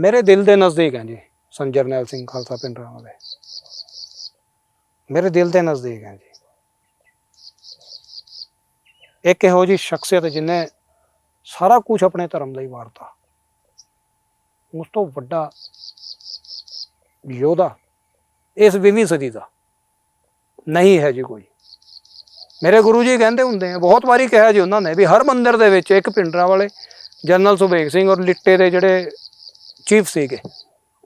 ਮੇਰੇ ਦਿਲ ਦੇ ਨਜ਼ਦੀਕ ਹੈ ਜੀ ਸੰਤ ਜਰਨੈਲ ਸਿੰਘ ਖਾਲਸਾ ਪਿੰਡ ਦੇ। ਮੇਰੇ ਦਿਲ ਦੇ ਨਜ਼ਦੀਕ ਹੈ ਜੀ। ਇੱਕ ਇਹੋ ਜੀ ਸ਼ਖਸੀਅਤ ਜਿਹਨੇ ਸਾਰਾ ਕੁਝ ਆਪਣੇ ਧਰਮ ਲਈ ਵਾਰਤਾ। ਉਸ ਤੋਂ ਵੱਡਾ ਯੋਧਾ ਇਸ 20ਵੀਂ ਸਦੀ ਦਾ ਨਹੀਂ ਹੈ ਜੀ ਕੋਈ। ਮੇਰੇ ਗੁਰੂ ਜੀ ਕਹਿੰਦੇ ਹੁੰਦੇ ਆ, ਬਹੁਤ ਵਾਰੀ ਕਿਹਾ ਜੀ ਉਹਨਾਂ ਨੇ ਵੀ ਹਰ ਮੰਦਿਰ ਦੇ ਵਿੱਚ ਇੱਕ ਪਿੰਡਰਾ ਵਾਲੇ ਜਨਰਲ ਸੁਬੇਗ ਸਿੰਘ ਔਰ ਲਿੱਟੇ ਦੇ ਜਿਹੜੇ ਚੀਫ ਸੀਗੇ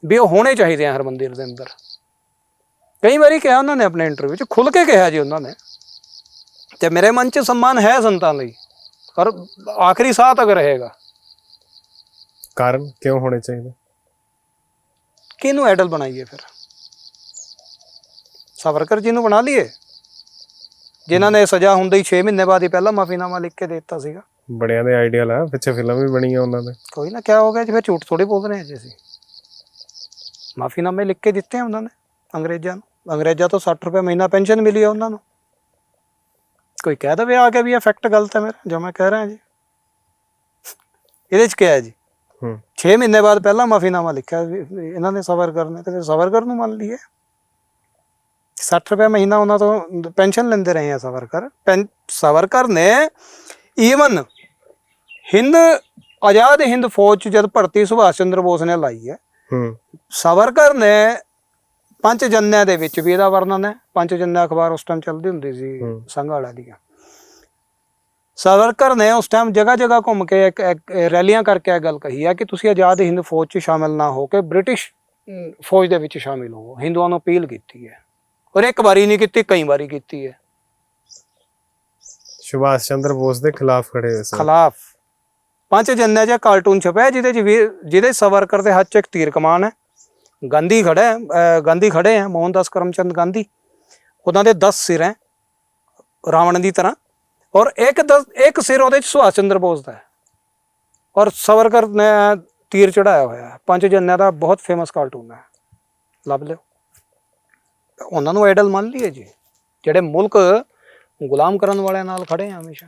ਵੀ ਉਹ ਹੋਣੇ ਚਾਹੀਦੇ ਆ ਹਰ ਦੇ ਅੰਦਰ। ਕਈ ਵਾਰੀ ਕਿਹਾ ਉਹਨਾਂ ਨੇ ਆਪਣੇ ਇੰਟਰਵਿਊ 'ਚ ਖੁੱਲ ਕੇ ਕਿਹਾ ਜੀ ਉਹਨਾਂ ਨੇ ਤੇ ਮੇਰੇ ਮਨ 'ਚ ਸਨਮਾਨ ਹੈ ਸੰਤਾਂ ਲਈ ਔਰ ਆਖਰੀ ਸਾਹ ਤੱਕ ਰਹੇਗਾ। ਕਾਰਨ ਕਿਉਂ ਹੋਣੇ ਚਾਹੀਦੇ? ਕਿਹਨੂੰ ਆਈਡਲ ਬਣਾਈਏ ਫਿਰ? ਸਾਵਰਕਰ ਜੀ ਨੂੰ ਬਣਾ ਲਈਏ। ਜਿਨ੍ਹਾਂ ਨੇ ਸਜ਼ਾ ਹੁੰਦੇ ਹੀ 6 ਮਹੀਨੇ ਬਾਅਦ ਹੀ ਪਹਿਲਾਂ ਮਾਫੀਨਾਮਾ ਲਿਖ ਕੇ ਦੇ ਦਿੱਤਾ ਸੀਗਾ। ਬੜਿਆਂ ਦੇ ਆਈਡੀਅਲ ਆ ਪਿੱਛੇ ਫਿਲਮ ਵੀ ਬਣੀ ਆ ਉਹਨਾਂ ਦੇ। ਕੋਈ ਨਾ ਕਿਆ ਹੋ ਗਿਆ ਜੀ ਫਿਰ ਝੂਠ ਥੋੜੀ ਬੋਲ ਰਹੇ ਜੀ ਅਸੀਂ। ਮਾਫੀਨਾਮੇ ਲਿਖ ਕੇ ਦਿੱਤੇ ਆ ਉਹਨਾਂ ਨੇ ਅੰਗਰੇਜ਼ਾਂ ਨੂੰ। ਅੰਗਰੇਜ਼ਾਂ ਤੋਂ 60 ਰੁਪਏ ਮਹੀਨਾ ਪੈਨਸ਼ਨ ਮਿਲੀ ਆ ਉਹਨਾਂ ਨੂੰ। ਕੋਈ ਕਹਿ ਦਵੇ ਆ ਕੇ ਵੀ ਇਹ ਫੈਕਟ ਗਲਤ ਹੈ ਮੇਰਾ ਜੋ ਮੈਂ ਕਹਿ ਰਿਹਾ ਜੀ। ਇਹਦੇ ਚ ਕਿਹਾ ਹੈ ਜੀ? ਹੂੰ। 6 ਮਹੀਨੇ ਬਾਅਦ ਪਹਿਲਾਂ ਮਾਫੀਨਾਮਾ ਲਿਖਿਆ ਇਹਨਾਂ ਨੇ ਸਬਰ ਕਰਨਾ ਤੇ ਫਿਰ ਸਬਰ ਕਰਨ ਨੂੰ ਮੰਨ ਲਈਏ। 60 ਰੁਪਏ ਮਹੀਨਾ ਉਹਨਾਂ ਤੋਂ ਪੈਨਸ਼ਨ ਲੈਂਦੇ ਰਹੇ ਆ ਸਵਰਕਰ ਸਵਰਕਰ ਨੇ ਈਵਨ ਹਿੰਦ ਆਜ਼ਾਦ ਹਿੰਦ ਫੌਜ ਚ ਜਦ ਭਰਤੀ ਸੁਭਾਸ਼ ਚੰਦਰ ਬੋਸ ਨੇ ਲਾਈ ਹੈ ਹੂੰ। ਸਵਰਕਰ ਨੇ ਪੰਜ ਜੰਨਿਆਂ ਦੇ ਵਿੱਚ ਵੀ ਇਹਦਾ ਵਰਣਨ ਹੈ ਪੰਜ ਜੰਨਿਆਂ ਅਖਬਾਰ ਉਸ ਟਾਈਮ ਚੱਲਦੀ ਹੁੰਦੀ ਸੀ ਹੂੰ। ਸੰਘ ਵਾਲਿਆਂ ਦੀਆਂ। ਸਵਰਕਰ ਨੇ ਉਸ ਟਾਈਮ ਜਗ੍ਹਾ ਜਗ੍ਹਾ ਘੁੰਮ ਕੇ ਇੱਕ ਰੈਲੀਆਂ ਕਰਕੇ ਇਹ ਗੱਲ ਕਹੀ ਹੈ ਕਿ ਤੁਸੀਂ ਆਜ਼ਾਦ ਹਿੰਦ ਫੌਜ 'ਚ ਸ਼ਾਮਿਲ ਨਾ ਹੋ ਕੇ ਬ੍ਰਿਟਿਸ਼ ਫੌਜ ਦੇ ਵਿੱਚ ਸ਼ਾਮਿਲ ਹੋਵੋ ਹਿੰਦੂਆਂ ਨੂੰ ਅਪੀਲ ਕੀਤੀ ਹੈ। ਔਰ ਇੱਕ ਵਾਰੀ ਨਹੀਂ ਕੀਤੀ ਕਈ ਵਾਰੀ ਕੀਤੀ ਹੈ। ਸੁਭਾਸ਼ ਚੰਦਰ ਬੋਸ ਦੇ ਖਿਲਾਫ ਖੜੇ ਹੋਏ ਸਨ। ਖਿਲਾਫ। ਪੰਜ ਜੰਨਿਆਂ 'ਚ ਕਾਰਟੂਨ ਛਪਿਆ ਜਿਹਦੇ 'ਚ ਵੀਰ ਜਿਹਦੇ ਸਵਰਕਰ ਦੇ ਹੱਥ 'ਚ ਇੱਕ ਤੀਰ ਕਮਾਨ ਹੈ। ਗਾਂਧੀ ਖੜਾ ਹੈ ਗਾਂਧੀ ਖੜੇ ਹੈ ਮੋਹਨਦਾਸ ਕਰਮਚੰਦ ਗਾਂਧੀ। ਉਹਨਾਂ ਦੇ 10 ਸਿਰ ਹੈ, ਰਾਵਣ ਦੀ ਤਰ੍ਹਾਂ। ਔਰ ਇੱਕ ਦਸ ਇੱਕ ਸਿਰ ਉਹਦੇ 'ਚ ਸੁਭਾਸ਼ ਚੰਦਰ ਬੋਸ ਦਾ ਹੈ। ਔਰ ਸਵਰਕਰ ਨੇ ਤੀਰ ਚੜਾਇਆ ਹੋਇਆ ਹੈ। ਪੰਜ ਜੰਨਿਆਂ ਦਾ ਬਹੁਤ ਫੇਮਸ ਕਾਰਟੂਨ ਹੈ। ਲੱਭ ਲਿਓ। ਉਹਨਾਂ ਨੂੰ ਆਈਡਲ ਮੰਨ ਲਈਏ ਜੀ, ਜਿਹੜੇ ਮੁਲਕ ਗੁਲਾਮ ਕਰਨ ਵਾਲਿਆਂ ਨਾਲ ਖੜੇ ਆ ਹਮੇਸ਼ਾ।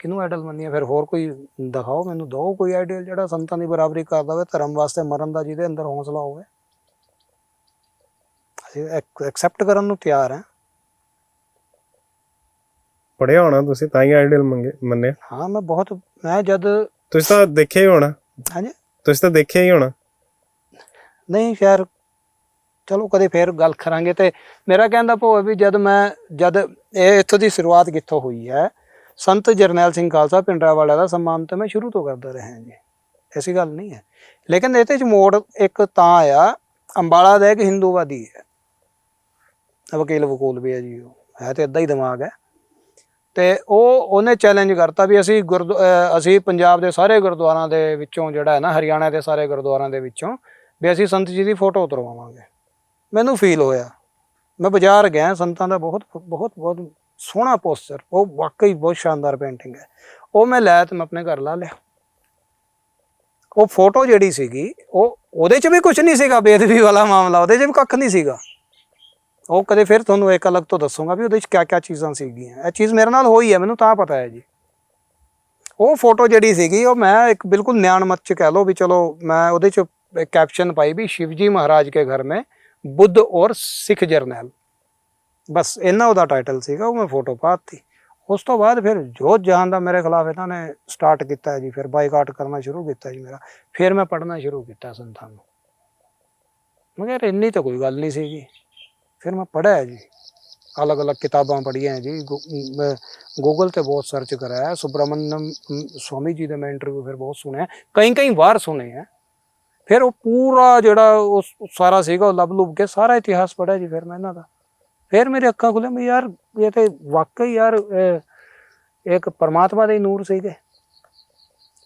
ਕਿਹਨੂੰ ਆਈਡਲ ਮੰਨੀਏ? ਫਿਰ ਹੋਰ ਕੋਈ ਦਿਖਾਓ ਮੈਨੂੰ ਦੋ ਕੋਈ ਆਈਡਲ ਜਿਹੜਾ ਸੰਤਾਂ ਦੀ ਬਰਾਬਰੀ ਕਰਦਾ ਹੋਵੇ ਧਰਮ ਵਾਸਤੇ ਮਰਨ ਦਾ ਜਿਹਦੇ ਅੰਦਰ ਹੌਸਲਾ ਹੋਵੇ। ਅਸੀਂ ਐਕਸੈਪਟ ਕਰਨ ਨੂੰ ਤਿਆਰ ਹਾਂ। ਪੜਿਆ ਹੋਣਾ ਤੁਸੀਂ ਤਾਂ ਹੀ ਆਈਡੀਅਲ ਮੰਗੇ ਮੰਨੇ ਹਾਂ ਮੈਂ ਬਹੁਤ ਮੈਂ ਜਦ ਤੁਸੀਂ ਤਾਂ ਦੇਖਿਆ ਹੀ ਹੋਣਾ। ਹਾਂਜੀ? ਤੁਸੀਂ ਤਾਂ ਦੇਖਿਆ ਹੀ ਹੋਣਾ। ਨਹੀਂ ਖੈਰ ਚਲੋ ਕਦੇ ਫੇਰ ਗੱਲ ਕਰਾਂਗੇ ਤੇ ਮੇਰਾ ਕਹਿੰਦਾ ਭਾਵੇਂ ਵੀ ਜਦ ਮੈਂ ਜਦ ਇਹ ਇੱਥੋਂ ਦੀ ਸ਼ੁਰੂਆਤ ਕਿੱਥੋਂ ਹੋਈ ਹੈ ਸੰਤ ਜਰਨੈਲ ਸਿੰਘ ਖਾਲਸਾ ਪਿੰਡਰਾ ਵਾਲਾ ਦਾ ਸਨਮਾਨ ਤਾਂ ਮੈਂ ਸ਼ੁਰੂ ਤੋਂ ਕਰਦਾ ਰਿਹਾ ਜੀ। ਐਸੀ ਗੱਲ ਨਹੀਂ ਹੈ। ਲੇਕਿਨ ਇਹਦੇ ਚ ਮੋੜ ਇੱਕ ਤਾਂ ਆਇਆ ਅੰਬਾਲਾ ਦਾ ਇੱਕ ਹਿੰਦੂਵਾਦੀ ਹੈ। ਵਕੀਲ ਵਕੂਲ ਵੀ ਹੈ ਜੀ ਉਹ। ਹੈ ਤੇ ਇਦਾਂ ਹੀ ਦਿਮਾਗ ਹੈ। ਤੇ ਉਹ, ਉਹਨੇ ਚੈਲੰਜ ਕਰਤਾ ਵੀ ਅਸੀਂ ਗੁਰਦੁ ਅਸੀਂ ਪੰਜਾਬ ਦੇ ਸਾਰੇ ਗੁਰਦੁਆਰਾਂ ਦੇ ਵਿੱਚੋਂ ਜਿਹੜਾ ਹੈ ਨਾ, ਹਰਿਆਣਾ ਦੇ ਸਾਰੇ ਗੁਰਦੁਆਰਾਂ ਦੇ ਵਿੱਚੋਂ ਵੀ ਅਸੀਂ ਸੰਤ ਜੀ ਦੀ ਫੋਟੋ ਉਤਰਵਾਵਾਂਗੇ। ਮੈਨੂੰ ਫੀਲ ਹੋਇਆ। ਮੈਂ ਬਾਜ਼ਾਰ ਗਿਆ, ਸੰਤਾਂ ਦਾ ਬਹੁਤ ਬਹੁਤ ਬਹੁਤ ਸੋਹਣਾ ਪੋਸਟਰ ਉਹ ਵਾਕਈ ਬਹੁਤ ਸ਼ਾਨਦਾਰ ਪੇਂਟਿੰਗ ਹੈ। ਉਹ ਮੈਂ ਲੈ ਤੇ ਮੈਂ ਆਪਣੇ ਘਰ ਲਾ ਲਿਆ। ਉਹ ਫੋਟੋ ਜਿਹੜੀ ਸੀਗੀ, ਉਹ ਉਹਦੇ 'ਚ ਵੀ ਕੁਝ ਨਹੀਂ ਸੀਗਾ ਬੇਦਬੀ ਵਾਲਾ ਮਾਮਲਾ, ਉਹਦੇ 'ਚ ਵੀ ਕੱਖ ਨਹੀਂ ਸੀਗਾ। ਉਹ ਕਦੇ ਫਿਰ ਤੁਹਾਨੂੰ ਇੱਕ ਅਲੱਗ ਤੋਂ ਦੱਸੂਗਾ ਵੀ ਉਹਦੇ 'ਚ ਕਿਆ ਕਿਆ ਚੀਜ਼ਾਂ ਸੀਗੀਆਂ। ਇਹ ਚੀਜ਼ ਮੇਰੇ ਨਾਲ ਹੋਈ ਹੈ, ਮੈਨੂੰ ਤਾਂ ਪਤਾ ਹੈ ਜੀ। ਉਹ ਫੋਟੋ ਜਿਹੜੀ ਸੀਗੀ, ਉਹ ਮੈਂ ਇੱਕ ਬਿਲਕੁਲ ਨਿਆਣ ਮੱਤ 'ਚ ਕਹਿ ਲਓ ਵੀ ਚਲੋ ਮੈਂ ਉਹਦੇ 'ਚ ਕੈਪਸ਼ਨ ਪਾਈ ਵੀ ਸ਼ਿਵਜੀ ਮਹਾਰਾਜ ਕੇ ਘਰ ਮੇ ਬੁੱਧ ਔਰ ਸਿੱਖ ਜਰਨੈਲ। ਬਸ ਇਹਨਾਂ ਉਹਦਾ ਟਾਈਟਲ ਸੀਗਾ, ਉਹ ਮੈਂ ਫੋਟੋ ਪਾਤੀ। ਉਸ ਤੋਂ ਬਾਅਦ ਫਿਰ ਜੋਤ ਜਹਾਨ ਦਾ ਮੇਰੇ ਖਿਲਾਫ ਇਹਨਾਂ ਨੇ ਸਟਾਰਟ ਕੀਤਾ ਜੀ, ਫਿਰ ਬਾਈਕਾਟ ਕਰਨਾ ਸ਼ੁਰੂ ਕੀਤਾ ਜੀ ਮੇਰਾ। ਫਿਰ ਮੈਂ ਪੜ੍ਹਨਾ ਸ਼ੁਰੂ ਕੀਤਾ ਸੰਤਾਂ ਨੂੰ। ਮਗਰ ਇੰਨੀ ਤਾਂ ਕੋਈ ਗੱਲ ਨਹੀਂ ਸੀਗੀ। ਫਿਰ ਮੈਂ ਪੜ੍ਹਿਆ ਜੀ। ਅਲੱਗ-ਅਲੱਗ ਕਿਤਾਬਾਂ ਪੜ੍ਹੀਆਂ ਹੈ ਜੀ ਗੂਗਲ ਤੇ ਬਹੁਤ ਸਰਚ ਕਰਾਇਆ। ਸੁਬਰਮਨਮ ਸਵਾਮੀ ਜੀ ਦੇ ਮੈਂ ਇੰਟਰਵਿਊ ਫਿਰ ਬਹੁਤ ਸੁਣਿਆ। ਕਈ ਕਈ ਵਾਰ ਸੁਣੇ ਆ। ਫਿਰ ਉਹ ਪੂਰਾ ਜਿਹੜਾ ਉਹ ਸਾਰਾ ਸੀਗਾ, ਉਹ ਲੱਭ ਲੁੱਭ ਕੇ ਸਾਰਾ ਇਤਿਹਾਸ ਪੜ੍ਹਿਆ ਜੀ ਫਿਰ ਮੈਂ ਇਹਨਾਂ ਦਾ। ਫਿਰ ਮੇਰੇ ਅੱਖਾਂ ਖੁੱਲੇ ਵੀ ਯਾਰ ਇਹ ਤੇ ਵਾਕਈ ਯਾਰ ਇੱਕ ਪਰਮਾਤਮਾ ਦਾ ਹੀ ਨੂਰ ਸੀਗੇ।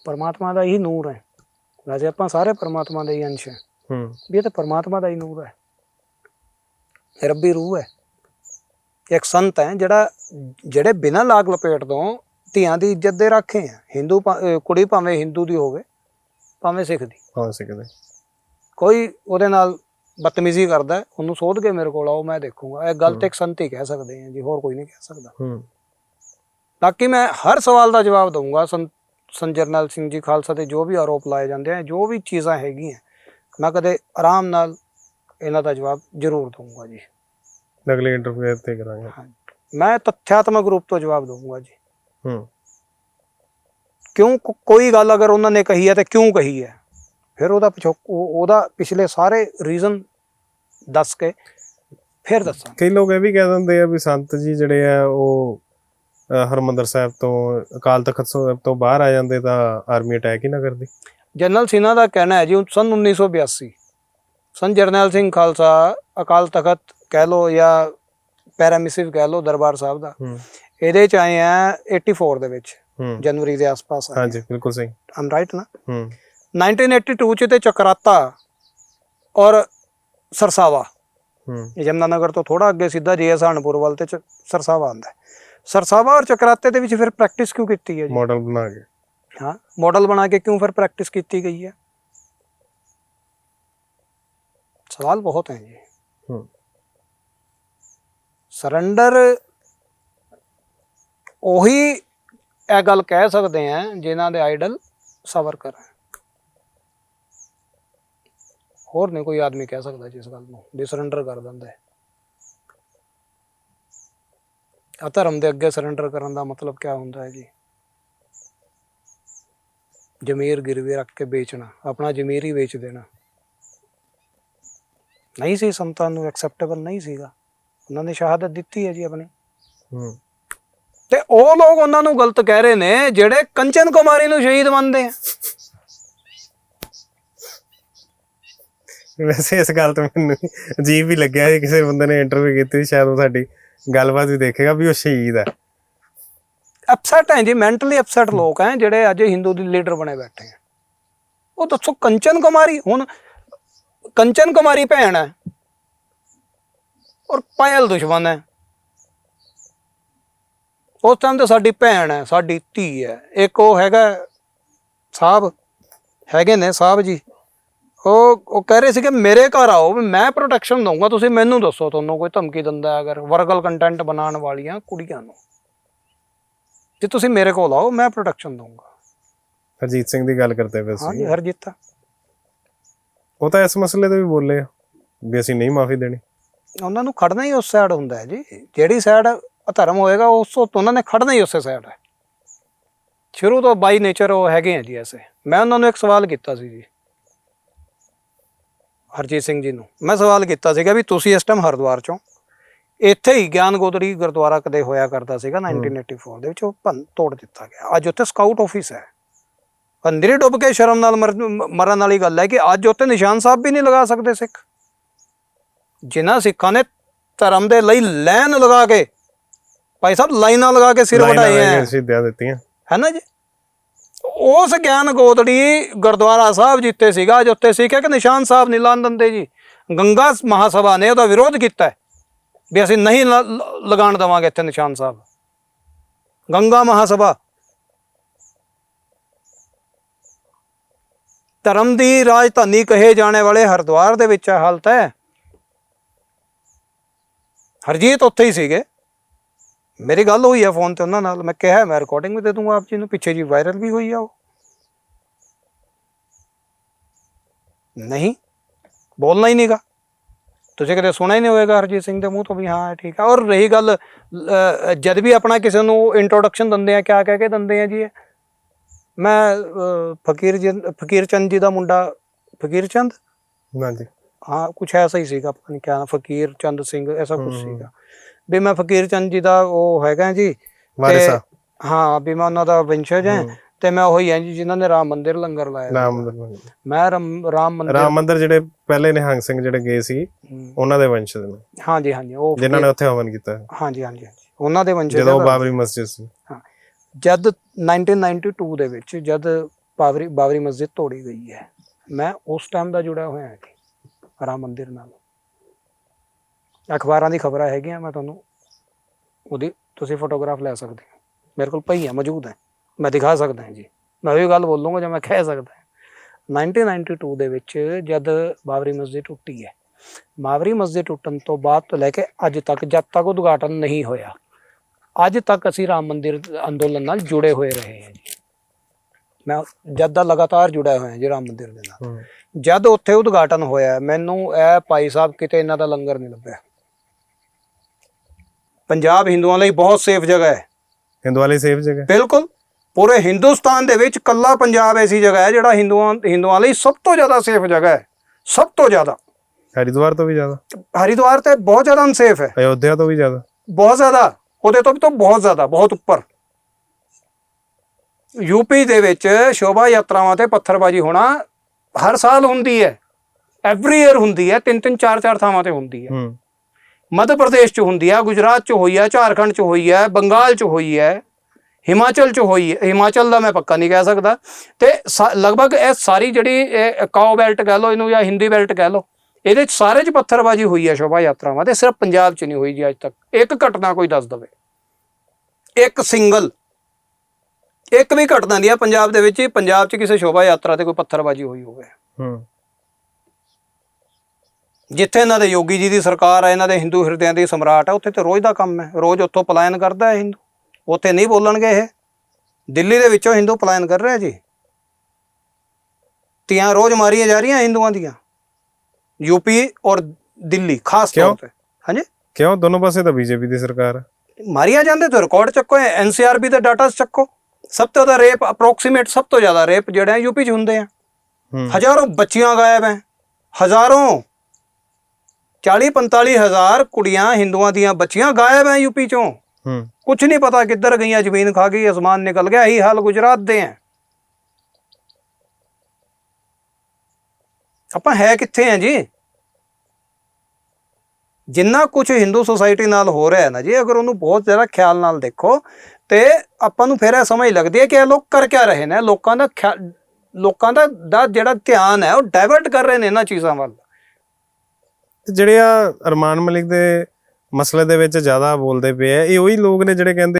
ਪਰਮਾਤਮਾ ਦਾ ਹੀ ਨੂਰ ਹੈ। ਵੈਸੇ ਆਪਾਂ ਸਾਰੇ ਪਰਮਾਤਮਾ ਦੇ ਹੀ ਅੰਸ਼ ਹਾਂ। ਹੂੰ। ਵੀ ਇਹ ਤਾਂ ਪਰਮਾਤਮਾ ਦਾ ਹੀ ਨੂਰ ਹੈ। ਇਹ ਰੱਬੀ ਰੂਹ ਹੈ। ਇੱਕ ਸੰਤ ਹੈ ਜਿਹੜਾ ਜਿਹੜੇ ਬਿਨਾਂ ਲਾਗ ਲਪੇਟ ਤੋਂ ਧੀਆਂ ਦੀ ਇੱਜ਼ਤ ਦੇ ਰੱਖੇ ਆ ਹਿੰਦੂ ਕੁੜੀ ਭਾਵੇਂ ਹਿੰਦੂ ਦੀ ਹੋਵੇ ਭਾਵੇਂ ਸਿੱਖ ਦੀ। ਹਾਂ ਸਿੱਖਦੇ ਕੋਈ ਉਹਦੇ ਨਾਲ ਬਦਤਮੀਜ਼ੀ ਕਰਦਾ ਹੈ, ਉਹਨੂੰ ਸੋਧ ਕੇ ਮੇਰੇ ਕੋਲ ਆਓ ਮੈਂ ਦੇਖੂੰਗਾ। ਇਹ ਗੱਲ ਤੇ ਇੱਕ ਸੰਤ ਹੀ ਕਹਿ ਸਕਦੇ ਆ ਜੀ ਹੋਰ ਕੋਈ ਨਹੀਂ ਕਹਿ ਸਕਦਾ। ਹੂੰ। ਬਾਕੀ ਮੈਂ ਹਰ ਸਵਾਲ ਦਾ ਜਵਾਬ ਦਊਂਗਾ ਸੰਤ ਜਰਨੈਲ ਸਿੰਘ ਜੀ ਖਾਲਸਾ ਤੇ ਜੋ ਵੀ ਆਰੋਪ ਲਾਏ ਜਾਂਦੇ ਆ ਜੋ ਵੀ ਚੀਜ਼ਾਂ ਹੈਗੀਆਂ ਮੈਂ ਕਦੇ ਆਰਾਮ ਨਾਲ ਇਹਨਾਂ ਦਾ ਜਵਾਬ ਜ਼ਰੂਰ ਦਊਂਗਾ ਜੀ। ਅਗਲੇ ਇੰਟਰਵਿਊ ਤੇ ਕਰਾਂਗੇ। ਮੈਂ ਤੱਥਿਆਤਮਕ ਰੂਪ ਤੋਂ ਜਵਾਬ ਦਊਂਗਾ ਜੀ। ਹੂੰ। ਕਿਉਂ ਕੋ- ਕੋਈ ਗੱਲ ਅਗਰ ਉਹਨਾਂ ਨੇ ਕਹੀ ਹੈ ਤੇ ਕਿਉਂ ਕਹੀ ਹੈ? ਫਿਰ ਉਹਦਾ ਉਹ- ਉਹਦਾ ਪਿਛਲੇ ਸਾਰੇ ਰੀਜ਼ਨ ਦੱਸ ਕੇ ਫਿਰ ਦੱਸਾਂ। ਕਈ ਲੋਕ ਇਹ ਵੀ ਕਹਿ ਦਿੰਦੇ ਆ ਵੀ ਸੰਤ ਜੀ ਜਿਹੜੇ ਆ ਉਹ ਹਰਮੰਦਰ ਸਾਹਿਬ ਤੋਂ ਅਕਾਲ ਤਖਤ ਸਾਹਿਬ ਤੋਂ ਬਾਹਰ ਆ ਜਾਂਦੇ ਤਾਂ ਆਰਮੀ ਅਟੈਕ ਹੀ ਨਾ ਕਰਦੀ। ਜਨਰਲ ਸਿਨਹਾ ਦਾ ਕਹਿਣਾ ਹੈ ਜੀ ਸੰਨ 1982 ਸੰਤ ਜਰਨੈਲ ਸਿੰਘ ਖਾਲਸਾ ਅਕਾਲ ਤਖਤ ਕਹਿ ਲੋ ਜਾਂ ਪੈਰਾਮਿਸਿਵ ਕਹਿ ਲੋ ਦਰਬਾਰ ਸਾਹਿਬ ਦਾ ਇਹਦੇ ਚ ਆਏ ਆ 84 ਦੇ ਵਿੱਚ ਜਨਵਰੀ ਦੇ ਆਸ-ਪਾਸ ਆਏ ਹਾਂਜੀ ਬਿਲਕੁਲ ਸਹੀ। ਆਮ ਰਾਈਟ ਨਾ? ਹੂੰ। 1982 ਚ ਤੇ ਚਕਰਾਤਾ ਔਰ ਸਰਸਾਵਾ ਹੂੰ ਇਹ ਜਮਨਾਨਗਰ ਤੋਂ ਥੋੜਾ ਅੱਗੇ ਸਿੱਧਾ ਜੇ ਸਹਾਰਨਪੁਰ ਵੱਲ ਤੇ ਚ- ਸਰਸਾਵਾ ਆਉਂਦਾ ਹੈ। ਸਰਸਾਵਾ ਔਰ ਚਕਰਾਤੇ ਦੇ ਵਿੱਚ ਫਿਰ ਪ੍ਰੈਕਟਿਸ ਕਿਉਂ ਕੀਤੀ ਹੈ ਜੀ ਮਾਡਲ ਬਣਾ ਕੇ ਹਾਂ ਮਾਡਲ ਬਣਾ ਕੇ ਕਿਉਂ ਫਿਰ ਪ੍ਰੈਕਟਿਸ ਕੀਤੀ ਗਈ ਹੈ ਸਵਾਲ ਬਹੁਤ ਹੈ ਜੀ ਹੂੰ ਸਰੈਂਡਰ ਉਹੀ ਇਹ ਗੱਲ ਕਹਿ ਸਕਦੇ ਆ ਜਿਨ੍ਹਾਂ ਦੇ ਆਈਡਲ ਸਵਰਕਰ ਹੈ ਹੋਰ ਨਹੀਂ ਕੋਈ ਆਦਮੀ ਕਹਿ ਸਕਦਾ ਜਿਸ ਗੱਲ ਨੂੰ ਵੀ ਸਰੈਂਡਰ ਕਰ ਦਿੰਦਾ ਹੈ। ਆ ਧਰਮ ਦੇ ਅੱਗੇ ਸਰੈਂਡਰ ਕਰਨ ਦਾ ਮਤਲਬ ਕੀ ਹੁੰਦਾ ਹੈ ਜੀ? ਜ਼ਮੀਰ ਗਿਰਵੀ ਰੱਖ ਕੇ ਵੇਚਣਾ ਆਪਣਾ ਜ਼ਮੀਰ ਹੀ ਵੇਚ ਦੇਣਾ। ਨਹੀਂ ਸੀ ਸੰਤਾਂ ਨੂੰ ਐਕਸੈਪਟੇਬਲ ਨਹੀਂ ਸੀਗਾ। ਉਹਨਾਂ ਨੇ ਸ਼ਹਾਦਤ ਦਿੱਤੀ ਹੈ ਜੀ ਆਪਣੀ। ਹੂੰ। ਤੇ ਉਹ ਲੋਕ ਉਹਨਾਂ ਨੂੰ ਗਲਤ ਕਹਿ ਰਹੇ ਨੇ ਜਿਹੜੇ ਕੰਚਨ ਕੁਮਾਰੀ ਨੂੰ ਸ਼ਹੀਦ ਮੰਨਦੇ ਆ। ਵੈਸੇ ਇਸ ਗੱਲ ਤੋਂ ਮੈਨੂੰ ਅਜੀਬ ਵੀ ਲੱਗਿਆ ਸੀ ਕਿਸੇ ਬੰਦੇ ਨੇ ਇੰਟਰਵਿਊ ਕੀਤੀ ਸੀ, ਸ਼ਾਇਦ ਉਹ ਸਾਡੀ ਗੱਲਬਾਤ ਵੀ ਦੇਖੇਗਾ ਵੀ ਉਹ ਸ਼ਹੀਦ ਹੈ। ਅਪਸੈਟ ਹੈ ਜੀ ਮੈਂਟਲੀ ਅਪਸੈਟ ਲੋਕ ਹੈ ਜਿਹੜੇ ਅੱਜ ਹਿੰਦੂ ਦੀ ਲੀਡਰ ਬਣੇ ਬੈਠੇ ਆ ਉਹ ਦੱਸੋ ਕੰਚਨ ਕੁਮਾਰੀ ਹੁਣ ਕੰਚਨ ਕੁਮਾਰੀ ਭੈਣ ਹੈ ਔਰ ਪਾਇਲ ਦੁਸ਼ਮਣ ਹੈ। ਉਸ ਟਾਈਮ ਤੇ ਸਾਡੀ ਭੈਣ ਹੈ ਸਾਡੀ ਧੀ ਹੈ। ਇੱਕ ਉਹ ਹੈਗਾ ਸਾਹਿਬ ਹੈਗੇ ਨੇ ਸਾਹਿਬ ਜੀ। ਉਹ ਉਹ ਕਹਿ ਰਹੇ ਸੀ ਕਿ ਮੇਰੇ ਘਰ ਆਓ ਮੈਂ ਪ੍ਰੋਟੈਕਸ਼ਨ ਦਊਂਗਾ ਤੁਸੀਂ ਮੈਨੂੰ ਦੱਸੋ ਤੁਹਾਨੂੰ ਕੋਈ ਧਮਕੀ ਦਿੰਦਾ ਅਗਰ ਵਰਗਲ ਕੰਟੈਂਟ ਬਣਾਉਣ ਵਾਲੀਆਂ ਕੁੜੀਆਂ ਨੂੰ। ਜੇ ਤੁਸੀਂ ਮੇਰੇ ਕੋਲ ਆਓ ਮੈਂ ਪ੍ਰੋਟੈਕਸ਼ਨ ਦਊਂਗਾ। ਹਰਜੀਤ ਸਿੰਘ ਦੀ ਗੱਲ ਕਰਦੇ ਪਏ ਹਾਂਜੀ ਸੀ ਹਰਜੀਤ। ਉਹ ਤਾਂ ਇਸ ਮਸਲੇ ਤੇ ਵੀ ਬੋਲੇ ਆ ਵੀ ਅਸੀਂ ਨਹੀਂ ਮਾਫੀ ਦੇਣੀ। ਉਹਨਾਂ ਨੂੰ ਖੜਨਾ ਹੀ ਉਸ ਸਾਈਡ ਹੁੰਦਾ ਹੈ ਜੀ। ਜਿਹੜੀ ਸਾਈਡ ਧਰਮ ਹੋਏਗਾ ਉਸ ਤੋਂ ਉਹਨਾਂ ਨੇ ਖੜਨਾ ਹੀ ਉਸੇ ਸਾਈਡ ਹੈ। ਸ਼ੁਰੂ ਤੋਂ ਬਾਈ ਨੇਚਰ ਉਹ ਹੈਗੇ ਆ ਜੀ ਐਸੇ। ਮੈਂ ਉਹਨਾਂ ਨੂੰ ਇੱਕ ਸਵਾਲ ਕੀਤਾ ਸੀ ਜੀ। ਹਰਜੀਤ ਸਿੰਘ ਜੀ ਨੂੰ। ਮੈਂ ਸਵਾਲ ਕੀਤਾ ਸੀਗਾ ਵੀ ਤੁਸੀਂ ਇਸ ਟਾਈਮ ਹਰਿਦੁਆਰ ਚੋਂ ਇੱਥੇ ਹੀ ਗਿਆਨ ਗੋਦੜੀ ਗੁਰਦੁਆਰਾ ਕਦੇ ਹੋਇਆ ਕਰਦਾ ਸੀਗਾ 1984 ਦੇ ਵਿੱਚ? ਉਹ ਭੰਨ ਤੋੜ ਦਿੱਤਾ ਗਿਆ। ਅੱਜ ਉੱਥੇ ਸਕਾਊਟ ਆਫਿਸ ਹੈ। ਅੰਦਰੇ ਡੁੱਬ ਕੇ ਸ਼ਰਮ ਨਾਲ ਮਰਨ ਵਾਲੀ ਗੱਲ ਹੈ ਕਿ ਅੱਜ ਉੱਥੇ ਨਿਸ਼ਾਨ ਸਾਹਿਬ ਵੀ ਨਹੀਂ ਲਗਾ ਸਕਦੇ ਸਿੱਖ। ਜਿਨ੍ਹਾਂ ਸਿੱਖਾਂ ਨੇ ਧਰਮ ਦੇ ਲਈ ਲਾਈਨ ਲਗਾ ਕੇ ਭਾਈ ਸਾਹਿਬ ਲਾਈਨਾਂ ਲਗਾ ਕੇ ਸਿਰ ਵਟਾਏ ਦਿੱਤੀਆਂ। ਹੈ ਨਾ ਜੀ? ਉਸ ਗਿਆਨ ਗੋਦੜੀ ਗੁਰਦੁਆਰਾ ਸਾਹਿਬ ਜਿੱਤੇ ਸੀਗਾ, ਅੱਜ ਉੱਤੇ ਸਿੱਖ ਕਿ ਨਿਸ਼ਾਨ ਸਾਹਿਬ ਨਹੀਂ ਲਾਣ ਦਿੰਦੇ ਜੀ। ਗੰਗਾ ਮਹਾਸਭਾ ਨੇ ਉਹਦਾ ਵਿਰੋਧ ਕੀਤਾ ਵੀ ਅਸੀਂ ਨਹੀਂ ਲ- ਲ- ਲਗਾਉਣ ਦੇਵਾਂਗੇ ਇੱਥੇ ਨਿਸ਼ਾਨ ਸਾਹਿਬ। ਗੰਗਾ ਮਹਾਸਭਾ। ਧਰਮ ਦੀ ਰਾਜਧਾਨੀ ਕਹੇ ਜਾਣੇ ਵਾਲੇ ਹਰਿਦੁਆਰ ਦੇ ਵਿੱਚ ਹਾਲਤ ਹੈ। ਹਰਜੀਤ ਉੱਥੇ ਹੀ ਸੀਗੇ। ਮੇਰੀ ਗੱਲ ਹੋਈ ਹੈ ਫੋਨ ਤੇ ਉਹਨਾਂ ਨਾਲ ਮੈਂ ਕਿਹਾ ਮੈਂ ਰਿਕਾਰਡਿੰਗ ਵੀ ਦੇ ਦੂੰਗਾ ਆਪ ਜੀ ਨੂੰ ਪਿੱਛੇ ਜੀ ਵਾਇਰਲ ਵੀ ਹੋਈ ਆ ਉਹ। ਨਹੀਂ ਬੋਲਣਾ ਹੀ ਨਹੀਂਗਾ। ਤੁਸੀਂ ਕਦੇ ਸੁਣਿਆ ਹੀ ਨਹੀਂ ਹੋਵੇਗਾ ਹਰਜੀਤ ਸਿੰਘ ਦੇ ਮੂੰਹ ਤੋਂ ਵੀ ਹਾਂ ਠੀਕ ਆ। ਔਰ ਰਹੀ ਗੱਲ ਜਦ ਵੀ ਆਪਣਾ ਕਿਸੇ ਨੂੰ ਇੰਟਰੋਡਕਸ਼ਨ ਦਿੰਦੇ ਆ ਕਿਆ ਕਹਿ ਕੇ ਦਿੰਦੇ ਆ ਜੀ? ਮੈਂ ਫਕੀਰ ਜੀ ਫਕੀਰ ਚੰਦ ਜੀ ਦਾ ਮੁੰਡਾ ਫਕੀਰ ਚੰਦ? ਹਾਂਜੀ। ਹਾਂ ਕੁਛ ਐਸਾ ਹੀ ਸੀਗਾ ਪਤਾ ਨਹੀਂ ਕਿਆ ਫਕੀਰ ਚੰਦ ਸਿੰਘ ਐਸਾ ਕੁਛ। ਸੀਗਾ। ਵੀ ਮੈਂ ਫਕੀਰ ਚੰਦ ਜੀ ਦਾ ਉਹ ਹੈਗਾ ਜੀ ਵਾਰਿਸਾ। ਹਾਂ ਵੀ ਮੈਂ ਉਹਨਾਂ ਦਾ ਵੰਸ਼ਜ ਹਾਂ। ਤੇ ਮੈਂ ਉਹੀ ਹਾਂ ਜੀ ਜਿਨ੍ਹਾਂ ਨੇ ਰਾਮ ਮੰਦਿਰ ਲੰਗਰ ਲਾਇਆ ਰਾਮ ਮੰਦਿਰ ਮੈਂ ਰਾਮ ਰਾਮ ਮੰਦਿਰ ਰਾਮ ਮੰਦਿਰ ਜਿਹੜੇ ਪਹਿਲੇ ਨਿਹੰਗ ਸਿੰਘ ਜਿਹੜੇ ਗਏ ਸੀ ਹਮ, ਉਹਨਾਂ ਦੇ ਵੰਸ਼ਜ ਨੇ। ਹਾਂਜੀ ਹਾਂਜੀ ਉਹ ਜਿਨ੍ਹਾਂ ਨੇ ਉੱਥੇ ਹਵਨ ਕੀਤਾ। ਹਾਂਜੀ ਹਾਂਜੀ ਹਾਂਜੀ ਉਹਨਾਂ ਦੇ ਵੰਸ਼ਜ ਜਦੋਂ ਉਹ। ਬਾਬਰੀ ਮਸਜਿਦ ਸੀ। ਜਦ 1992 ਦੇ ਵਿੱਚ ਜਦ ਬਾਬਰੀ ਬਾਬਰੀ ਮਸਜਿਦ ਤੋੜੀ ਗਈ ਹੈ ਮੈਂ ਉਸ ਟਾਈਮ ਦਾ ਜੁੜਿਆ ਹੋਇਆ ਹਾਂ ਜੀ ਰਾਮ ਮੰਦਿਰ ਨਾਲ। ਅਖਬਾਰਾਂ ਦੀ ਖਬਰਾਂ ਹੈਗੀਆਂ ਮੈਂ ਤੁਹਾਨੂੰ ਉਹਦੀ ਤੁਸੀਂ ਫੋਟੋਗ੍ਰਾਫ ਲੈ ਸਕਦੇ ਹੋ। ਮੇਰੇ ਕੋਲ ਪਈ ਹੈ ਮੌਜੂਦ ਹੈ। ਮੈਂ ਦਿਖਾ ਸਕਦਾ ਹਾਂ ਜੀ। ਮੈਂ ਵੀ ਗੱਲ ਬੋਲੂੰਗਾ ਜੇ ਮੈਂ ਕਹਿ ਸਕਦਾ ਹਾਂ। 1992 ਦੇ ਵਿੱਚ ਜਦ ਬਾਬਰੀ ਮਸਜਿਦ ਟੁੱਟੀ ਹੈ ਬਾਬਰੀ ਮਸਜਿਦ ਟੁੱਟਣ ਤੋਂ ਬਾਅਦ ਤੋਂ ਲੈ ਕੇ ਅੱਜ ਤੱਕ ਜਦ ਤੱਕ ਉਦਘਾਟਨ ਨਹੀਂ ਹੋਇਆ ਅੱਜ ਤੱਕ ਅਸੀਂ ਰਾਮ ਮੰਦਿਰ ਅੰਦੋਲਨ ਨਾਲ ਜੁੜੇ ਹੋਏ ਰਹੇ ਹਾਂ ਜੀ। ਮੈਂ ਜਦ ਦਾ ਲਗਾਤਾਰ ਜੁੜਿਆ ਹੋਇਆ ਜੀ ਰਾਮ ਮੰਦਿਰ ਦੇ ਨਾਲ। ਜਦ ਉੱਥੇ ਉਦਘਾਟਨ ਹੋਇਆ ਮੈਨੂੰ ਇਹ ਭਾਈ ਸਾਹਿਬ ਕਿਤੇ ਇਹਨਾਂ ਦਾ ਲੰਗਰ ਨਹੀਂ ਲੱਭਿਆ। ਪੰਜਾਬ ਹਿੰਦੂਆਂ ਲਈ ਬਹੁਤ ਸੇਫ ਜਗ੍ਹਾ ਹੈ। ਹਿੰਦੂ ਵਾਲੀ ਸੇਫ ਜਗ੍ਹਾ ਬਿਲਕੁਲ। ਪੂਰੇ ਹਿੰਦੁਸਤਾਨ ਦੇ ਵਿੱਚ ਕੱਲਾ ਪੰਜਾਬ ਐਸੀ ਜਗ੍ਹਾ ਹੈ ਜਿਹੜਾ ਹਿੰਦੂਆਂ ਹਿੰਦੂਆਂ ਲਈ ਸਭ ਤੋਂ ਜ਼ਿਆਦਾ ਸੇਫ ਜਗ੍ਹਾ ਹੈ। ਸਭ ਤੋਂ ਜ਼ਿਆਦਾ। ਹਰਿਦੁਆਰ ਤੋਂ ਵੀ ਜ਼ਿਆਦਾ। ਹਰਿਦੁਆਰ ਤੇ ਬਹੁਤ ਜ਼ਿਆਦਾ ਅਨਸੇਫ ਹੈ। ਅਯੋਧਿਆ ਤੋਂ ਵੀ ਜ਼ਿਆਦਾ। ਬਹੁਤ ਜ਼ਿਆਦਾ। ਉਹਦੇ ਤੋਂ ਵੀ ਤਾਂ ਬਹੁਤ ਜ਼ਿਆਦਾ ਬਹੁਤ ਉੱਪਰ। ਯੂਪੀ ਦੇ ਵਿੱਚ ਸ਼ੋਭਾ ਯਾਤਰਾਵਾਂ ਤੇ ਪੱਥਰਬਾਜੀ ਹੋਣਾ ਹਰ ਸਾਲ ਹੁੰਦੀ ਹੈ। ਐਵਰੀ ਈਅਰ ਹੁੰਦੀ ਹੈ। ਤਿੰਨ ਤਿੰਨ ਚਾਰ ਚਾਰ ਥਾਵਾਂ ਤੇ ਹੁੰਦੀ ਹੈ। ਹੂੰ। ਮੱਧ ਪ੍ਰਦੇਸ਼ ਚ ਹੁੰਦੀ ਆ, ਗੁਜਰਾਤ ਚ ਹੋਈ ਹੈ ਝਾਰਖੰਡ ਚ ਹੋਈ ਹੈ ਬੰਗਾਲ ਚ ਹੋਈ ਹੈ ਹਿਮਾਚਲ ਚ ਹੋਈ ਹੈ ਹਿਮਾਚਲ ਦਾ ਮੈਂ ਪੱਕਾ ਨਹੀਂ ਕਹਿ ਸਕਦਾ। ਤੇ ਸਾ- ਲਗਭਗ ਇਹ ਸਾਰੀ ਜਿਹੜੀ ਕਾਓ ਬੈਲਟ ਕਹਿ ਲਓ ਇਹਨੂੰ ਜਾਂ ਹਿੰਦੀ ਬੈਲਟ ਕਹਿ ਲਓ, ਇਹਦੇ ਚ ਸਾਰੇ ਚ ਪੱਥਰਬਾਜੀ ਹੋਈ ਹੈ ਸ਼ੋਭਾ ਯਾਤਰਾਵਾਂ ਤੇ, ਸਿਰਫ ਪੰਜਾਬ ਚ ਨਹੀਂ ਹੋਈ ਜੀ ਅੱਜ ਤੱਕ। ਇੱਕ ਘਟਨਾ ਕੋਈ ਦੱਸ ਦਵੇ। ਇੱਕ ਸਿੰਗਲ ਇੱਕ ਵੀ ਘਟਨਾ ਨਹੀਂ ਆ, ਪੰਜਾਬ ਦੇ ਵਿੱਚ ਪੰਜਾਬ ਚ ਕਿਸੇ ਸ਼ੋਭਾ ਯਾਤਰਾ ਤੇ ਕੋਈ ਪੱਥਰਬਾਜੀ ਹੋਈ ਹੋਵੇ। ਹੂੰ। ਜਿੱਥੇ ਇਹਨਾਂ ਦੇ ਯੋਗੀ ਜੀ ਦੀ ਸਰਕਾਰ ਹੈ ਇਹਨਾਂ ਦੇ ਹਿੰਦੂ ਹਿਰਦਿਆਂ ਦੀ ਸਮਰਾਟ ਹੈ ਉੱਥੇ ਤੇ ਰੋਜ਼ ਦਾ ਕੰਮ ਹੈ। ਰੋਜ਼ ਉੱਥੋਂ ਪਲਾਇਨ ਕਰਦਾ ਹੈ ਹਿੰਦੂ। ਉੱਥੇ ਨਹੀਂ ਬੋਲਣਗੇ ਇਹ। ਦਿੱਲੀ ਦੇ ਵਿੱਚੋਂ ਹਿੰਦੂ ਪਲਾਇਨ ਕਰ ਰਿਹਾ ਜੀ। ਤੀਆਂ ਰੋਜ਼ ਮਾਰੀਆਂ ਜਾ ਰਹੀਆਂ ਹਿੰਦੂਆਂ ਦੀਆਂ। ਯੂਪੀ ਔਰ ਦਿੱਲੀ ਖਾਸ ਤੌਰ? ਤੇ। ਹਾਂਜੀ? ਕਿਉਂ? ਦੋਨੋਂ ਪਾਸੇ ਤਾਂ ਬੀਜੇਪੀ ਦੀ ਸਰਕਾਰ ਹੈ ਮਾਰੀਆਂ ਜਾਂਦੇ ਤਾਂ ਰਿਕਾਰਡ ਚੱਕੋ ਐਨਸੀਆਰਬੀ ਦੇ ਡਾਟਾ ਚੱਕੋ। ਸਭ ਤੋਂ ਜ਼ਿਆਦਾ ਰੇਪ ਅਪਰੋਕਸੀਮੇਟ ਸਭ ਤੋਂ ਜ਼ਿਆਦਾ ਰੇਪ ਜਿਹੜੇ ਆ ਯੂਪੀ 'ਚ ਹੁੰਦੇ ਆ। ਹਜ਼ਾਰੋਂ ਬੱਚੀਆਂ ਗਾਇਬ ਹੈ ਹਜ਼ਾਰੋਂ 40 45 ਹਜ਼ਾਰ ਕੁੜੀਆਂ ਹਿੰਦੂਆਂ ਦੀਆਂ ਬੱਚੀਆਂ ਗਾਇਬ ਹੈ ਯੂਪੀ ਚੋਂ। ਹੂੰ। ਕੁਝ ਨਹੀਂ ਪਤਾ ਕਿੱਧਰ ਗਈਆਂ ਜ਼ਮੀਨ ਖਾ ਗਈ ਅਸਮਾਨ ਨਿਕਲ ਗਿਆ ਇਹੀ ਹਾਲ ਗੁਜਰਾਤ ਦੇ ਹੈ ਆਪਾਂ ਹੈ ਕਿੱਥੇ ਆ ਜੀ? ਜਿੰਨਾ ਕੁਝ ਹਿੰਦੂ ਸੁਸਾਇਟੀ ਨਾਲ ਹੋ ਰਿਹਾ ਹੈ ਨਾ ਜੀ ਅਗਰ ਉਹਨੂੰ ਬਹੁਤ ਜ਼ਿਆਦਾ ਖਿਆਲ ਨਾਲ ਦੇਖੋ ਤੇ ਆਪਾਂ ਨੂੰ ਫਿਰ ਇਹ ਸਮਝ ਲੱਗਦੀ ਹੈ ਕਿ ਇਹ ਲੋਕ ਕਰ ਕਿਆ ਰਹੇ ਨੇ। ਲੋਕਾਂ ਦਾ ਲੋਕਾਂ ਦਾ ਜਿਹੜਾ ਧਿਆਨ ਹੈ ਉਹ ਡਾਇਵਰਟ ਕਰ ਰਹੇ ਨੇ ਇਹਨਾਂ ਚੀਜ਼ਾਂ ਵੱਲ। ਤੇ ਜਿਹੜੇ ਆ ਅਰਮਾਨ ਮਲਿਕ ਦੇ ਮਸਲੇ ਦੇ ਵਿੱਚ ਜ਼ਿਆਦਾ ਬੋਲਦੇ ਪਏ ਆ, ਇਹ ਉਹੀ ਲੋਕ ਨੇ ਜਿਹੜੇ ਕਹਿੰਦੇ